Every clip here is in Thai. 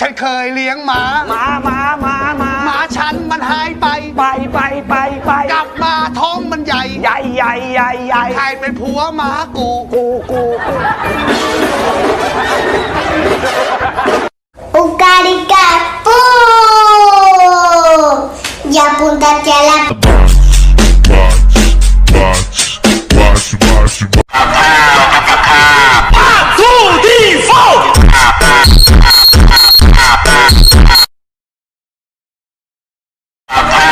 ฉันเคยเลี้ยงหมา มามามามาหมาฉันมันหายไป ไปไปไปไปกลับมาท้องมันใหญ่ ใหญ่ใหญ่ใหญ่ใหญ่ใครเป็นผัวหมากู กูกูกู Ucarica, ¡pum! Y apúntate a la Watch, ค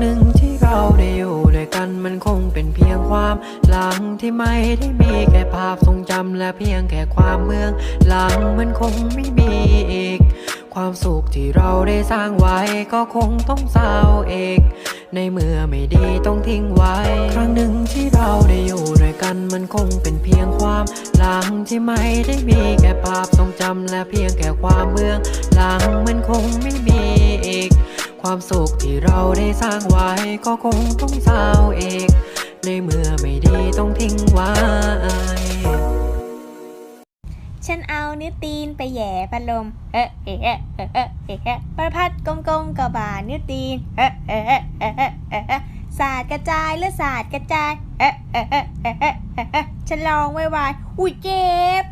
หนึ่งที่เราได้อยู่ด้วยกันมันคงเป็นเพียงความหลังที่ไม่ได้มีแค่ภาพทรงจำและเพียงแค่ความเมือง หลังมันคงไม่มีอีก ความสุขที่เราได้สร้างไว้ก็คงต้องเศร้าเอกในเมื่อไม่ดีต้องทิ้งไว้ ครั้งหนึ่งที่เราได้อยู่ด้วยกันมันคงเป็นเพียงความหลังที่ไม่ได้มีแค่ภาพทรงจำและเพียงแค่ความเมือง หลังมันคงไม่มีอีก ความสุขที่เราได้สร้างไว้ก็คงต้องเศร้าเอกในเมื่อไม่ดีต้องทิ้งไว้ ฉันเอานิ้วตีนไปแหย่พัดลม เอ๊ะเอ๊ะเอ๊ะเอ๊ะเอ๊ะเอ๊ะเอ๊ะประพัดกงกงกระบานิ้วตีน เอ๊ะเอ๊ะเอ๊ะเอ๊ะเอ๊ะเอ๊ะเอ๊ะศาสตร์กระจายหรือศาสตร์กระจาย เอ๊ะเอ๊ะเอ๊ะเอ๊ะเอ๊ะเอ๊ะเอ๊ะฉันลองไว้ไวอุ้ยเจ็บ